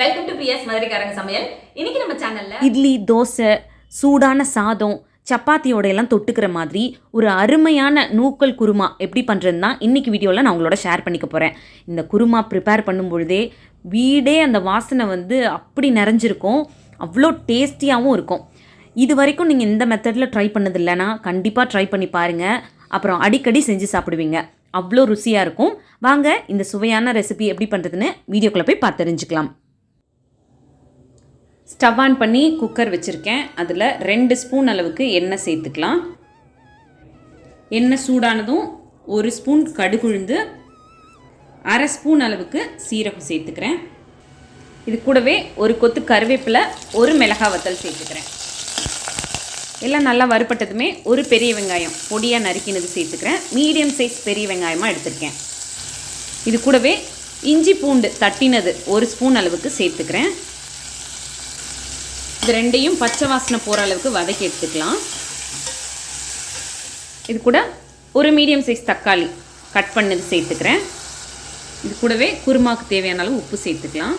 Welcome to PS மதுரைக்காரங்க சமையல். இன்னைக்கு நம்ம சேனல்ல இட்லி தோசை சூடான சாதம் சப்பாத்தியோட எல்லாம் தொட்டுக்கிற மாதிரி ஒரு அருமையான நூக்கல் குருமா எப்படி பண்ணுறதுன்னா இன்னைக்கு இன்றைக்கி வீடியோவில் நான் உங்களோட ஷேர் பண்ணிக்க போகிறேன் இந்த குருமா ப்ரிப்பேர் பண்ணும்பொழுதே வீடே அந்த வாசனை வந்து அப்படி நிறைஞ்சிருக்கும். அவ்வளோ டேஸ்டியாகவும் இருக்கும். இது வரைக்கும் நீங்கள் இந்த மெத்தடில் ட்ரை பண்ணது இல்லைன்னா கண்டிப்பாக ட்ரை பண்ணி பாருங்கள் அப்புறம் அடிக்கடி செஞ்சு சாப்பிடுவீங்க. அவ்வளோ ருசியாக இருக்கும். வாங்க இந்த சுவையான ரெசிபி எப்படி பண்ணுறதுன்னு வீடியோக்குள்ளே போய் பார்த்து தெரிஞ்சுக்கலாம். ஸ்டவ் ஆன் பண்ணி குக்கர் வச்சுருக்கேன். அதில் ரெண்டு ஸ்பூன் அளவுக்கு எண்ணெய் சேர்த்துக்கலாம். எண்ணெய் சூடானதும் ஒரு ஸ்பூன் கடுகுழுந்து அரை ஸ்பூன் அளவுக்கு சீரகம் சேர்த்துக்கிறேன். இது கூடவே ஒரு கொத்து கருவேப்பிலை ஒரு மிளகா வத்தல் சேர்த்துக்கிறேன். எல்லாம் நல்லா வறுபட்டதுமே ஒரு பெரிய வெங்காயம் பொடியாக நறுக்கினது சேர்த்துக்கிறேன். மீடியம் சைஸ் பெரிய வெங்காயமாக எடுத்திருக்கேன். இது கூடவே இஞ்சி பூண்டு தட்டினது ஒரு ஸ்பூன் அளவுக்கு சேர்த்துக்கிறேன். இது ரெண்டையும் பச்சை வாசனை போகிற அளவுக்கு வதக்கி எடுத்துக்கலாம். இது கூட ஒரு மீடியம் சைஸ் தக்காளி கட் பண்ணது சேர்த்துக்கிறேன். இது கூடவே குருமாவுக்கு தேவையான அளவு உப்பு சேர்த்துக்கலாம்.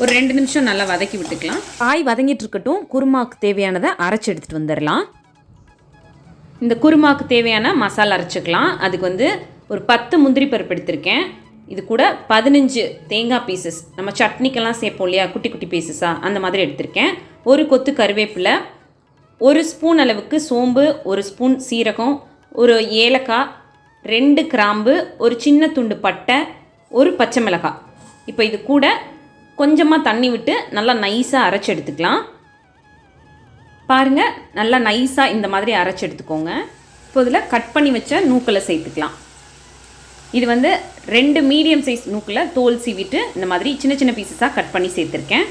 ஒரு ரெண்டு நிமிஷம் நல்லா வதக்கி விட்டுக்கலாம். காய் வதங்கிட்டு இருக்கட்டும் குருமாவுக்கு தேவையானதை அரைச்சி எடுத்துகிட்டு வந்துடலாம். இந்த குருமாவுக்கு தேவையான மசாலா அரைச்சிக்கலாம். அதுக்கு வந்து ஒரு பத்து முந்திரி பருப்பு எடுத்திருக்கேன். இது கூட பதினஞ்சு தேங்காய் பீசஸ் நம்ம சட்னிக்கெல்லாம் சேர்ப்போம் இல்லையா? குட்டி குட்டி பீசஸாக அந்த மாதிரி எடுத்திருக்கேன். ஒரு கொத்து கருவேப்பிலை ஒரு ஸ்பூன் அளவுக்கு சோம்பு ஒரு ஸ்பூன் சீரகம் ஒரு ஏலக்காய் ரெண்டு கிராம்பு ஒரு சின்ன துண்டு பட்டை ஒரு பச்சை மிளகாய். இப்போ இது கூட கொஞ்சமாக தண்ணி விட்டு நல்லா நைஸாக அரைச்சி எடுத்துக்கலாம். பாருங்கள் நல்லா நைஸாக இந்த மாதிரி அரைச்சி எடுத்துக்கோங்க. இப்போ இதில் கட் பண்ணி வச்ச நூக்களை சேர்த்துக்கலாம். இது வந்து ரெண்டு மீடியம் சைஸ் நூக்கில் தோல் சீவிட்டு இந்த மாதிரி சின்ன சின்ன பீசஸாக கட் பண்ணி சேர்த்துருக்கேன்.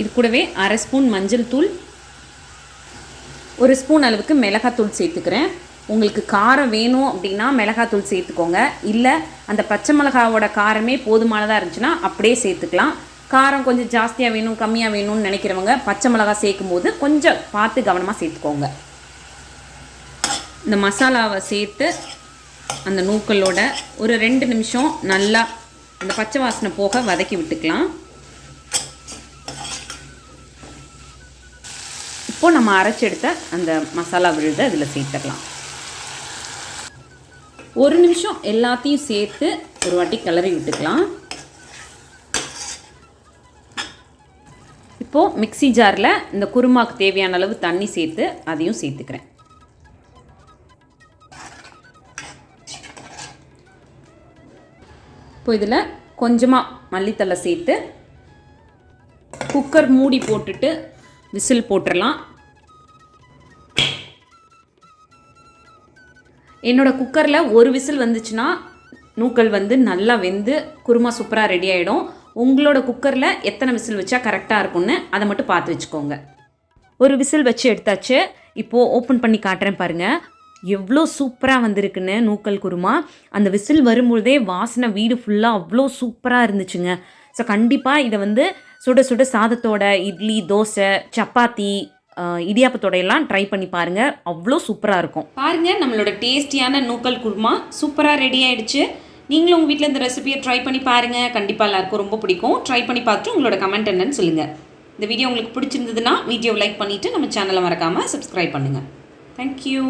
இது கூடவே அரை ஸ்பூன் மஞ்சள் தூள் ஒரு ஸ்பூன் அளவுக்கு மிளகாத்தூள் சேர்த்துக்கிறேன். உங்களுக்கு காரம் வேணும் அப்படின்னா மிளகாத்தூள் சேர்த்துக்கோங்க. இல்லை அந்த பச்சை மிளகாவோட காரமே போதுமானதாக இருந்துச்சுன்னா அப்படியே சேர்த்துக்கலாம். காரம் கொஞ்சம் ஜாஸ்தியாக வேணும் கம்மியாக வேணும்னு நினைக்கிறவங்க பச்சை மிளகா சேர்க்கும் போது கொஞ்சம் பார்த்து கவனமாக சேர்த்துக்கோங்க. இந்த மசாலாவை சேர்த்து அந்த நூக்களோட ஒரு ரெண்டு நிமிஷம் நல்லா அந்த பச்சை வாசனை போக வதக்கி விட்டுக்கலாம். இப்போது நம்ம அரைச்செடுத்த அந்த மசாலா விழுதை அதில் சேர்த்துக்கலாம். ஒரு நிமிஷம் எல்லாத்தையும் சேர்த்து ஒரு வாட்டி கிளறி விட்டுக்கலாம். இப்போது மிக்ஸி ஜாரில் இந்த குருமாவுக்கு தேவையான அளவு தண்ணி சேர்த்து அதையும் சேர்த்துக்கிறேன். இப்போ இதில் கொஞ்சமாக மல்லித்தலை சேர்த்து குக்கர் மூடி போட்டுட்டு விசில் போட்டுடலாம் என்னோடய குக்கரில் ஒரு விசில் வந்துச்சுன்னா நூக்கல் வந்து நல்லா வெந்து குருமா சூப்பராக ரெடி ஆகிடும் உங்களோட குக்கரில் எத்தனை விசில் வச்சா கரெக்டாக இருக்கும்னு அதை மட்டும் பார்த்து வச்சுக்கோங்க. ஒரு விசில் வச்சு எடுத்தாச்சு. இப்போது ஓப்பன் பண்ணி காட்டுறேன் பாருங்கள் எவ்வளோ சூப்பராக வந்திருக்குன்னு நூக்கல் குருமா. அந்த விசில் வரும்பொழுதே வாசனை வீடு ஃபுல்லாக அவ்வளோ சூப்பராக இருந்துச்சுங்க. ஸோ கண்டிப்பாக இதை வந்து சுட சுட சாதத்தோட இட்லி தோசை சப்பாத்தி இடியாப்பத்தோட எல்லாம் ட்ரை பண்ணி பாருங்கள் அவ்வளோ சூப்பராக இருக்கும். பாருங்கள் நம்மளோட டேஸ்டியான நூக்கல் குருமா சூப்பராக ரெடி ஆயிடுச்சு. நீங்களும் உங்கள் வீட்டில் இந்த ரெசிபியை ட்ரை பண்ணி பாருங்கள் கண்டிப்பாக எல்லாருக்கும் ரொம்ப பிடிக்கும். ட்ரை பண்ணி பார்த்துட்டு உங்களோட கமெண்ட் என்னன்னு சொல்லுங்கள் இந்த வீடியோ உங்களுக்கு பிடிச்சிருந்ததுன்னா வீடியோ லைக் பண்ணிவிட்டு நம்ம சேனலை மறக்காமல் சப்ஸ்கிரைப் பண்ணுங்கள் தேங்க்யூ